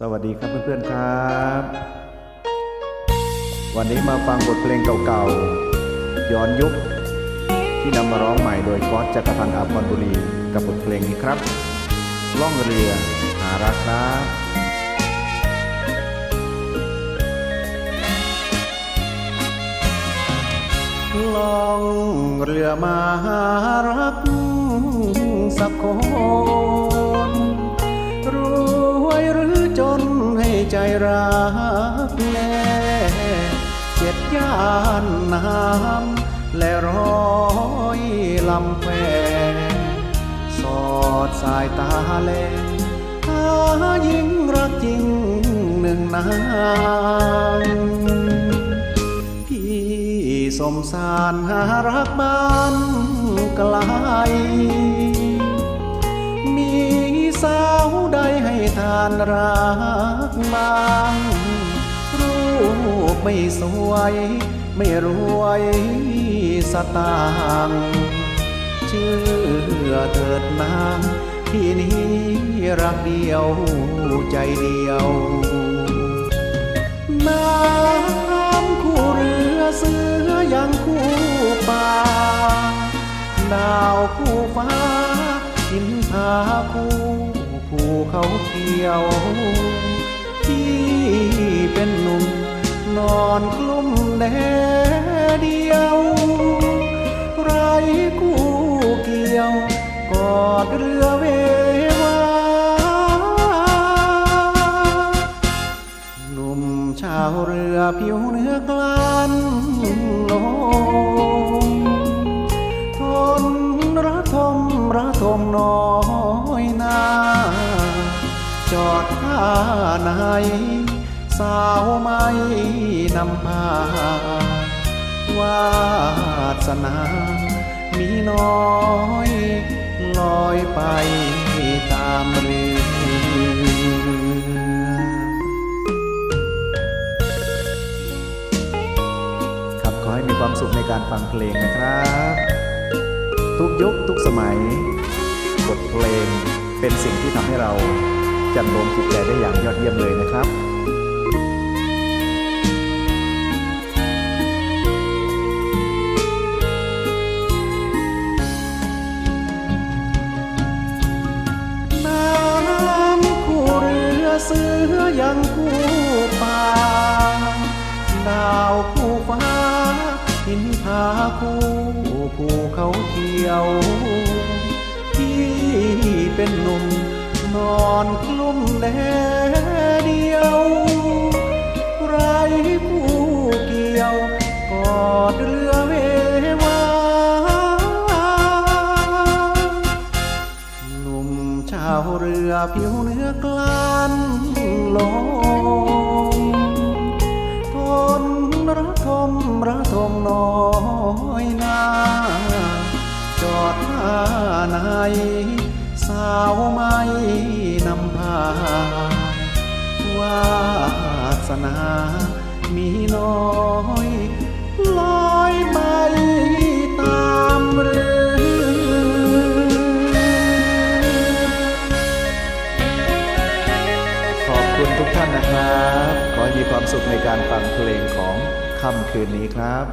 สวัสดีครับเพื่อนๆครับ วันนี้มาฟังบทเพลงเก่าๆ ย้อนยุค ที่นำมาร้องใหม่โดยก๊อตจักรพันธ์อาภรณ์บุรี กับบทเพลงนี้ครับ ล่องเรือหารักครับล่องเรือมาหารักสักคน รักแน่เจ็ดย่านน้ำและร้อยลำแควสอดสายตาแลหายิ่งรักจริงหนึ่งนางพี่สมสารหารักบ้านไกล มีสาวใดานรักบ้างรูปไม่สวย ไม่รวยสตางเชื่อเถิดนางที่นี้รักเดียวใจเดียวน้ำคู่เรือเสือยังคู่ป่าดาวคู่ฟ้าหินผาคู่ เขียว ที่เป็นหนุ่ม นอนกลุ้มแดเดียว ไรคู่เกี่ยว กอดเรือเววาหนุ่มชาวเรือผิวเนื้อก จอดท่าไหน สาวไม่นำพาวาสนามีน้อยลอยไปตามเรือครับขอให้มีความสุขในการฟังเพลงนะครับ ทุกยุคทุกสมัย บทเพลงเป็นสิ่งที่ทำให้เรา จันโลมจิตใจได้อย่างยอดเยี่ยมเลยนะครับน้ำคู่เรือเสือยังคู่ป่าดาวคู่ฟ้าหินผาคู่ภูเขาเขียว ที่เป็นหนุ่ม นอนกลุ้มแดเดียว ไรผู้เกี่ยวกอดเรือเววาหนุ่มชาวเรือผิวเนื้อกลันลงทนระทมระทมน้อยนาจอดท่าไหนสาวไม่ นะครับ ขอให้มีความสุขในการฟังเพลงของค่ำคืนนี้ครับ